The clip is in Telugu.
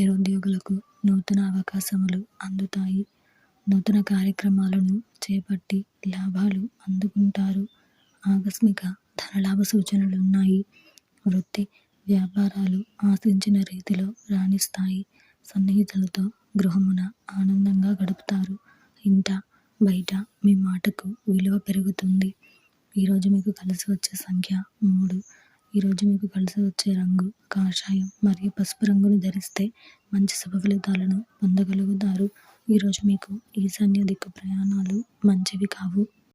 నిరుద్యోగులకు నూతన అవకాశములు అందుతాయి. నూతన కార్యక్రమాలను చేపట్టి లాభాలు అందుకుంటారు. ఆకస్మిక ధనలాభ సూచనలు ఉన్నాయి వృత్తి వ్యాపారాలు ఆశించిన రీతిలో రాణిస్తాయి. సన్నిహితులతో గృహమున ఆనందంగా గడుపుతారు. ఇంట బయట మీ మాటకు విలువ పెరుగుతుంది. ఈరోజు మీకు కలిసి వచ్చే సంఖ్య మూడు. ఈరోజు మీకు కలిసి వచ్చే రంగు కాషాయం మరియు పసుపు రంగును ధరిస్తే మంచి శుభ ఫలితాలను పొందగలుగుతారు ఈరోజు మీకు ఈశాన్య దిక్కు ప్రయాణాలు మంచివి కావు.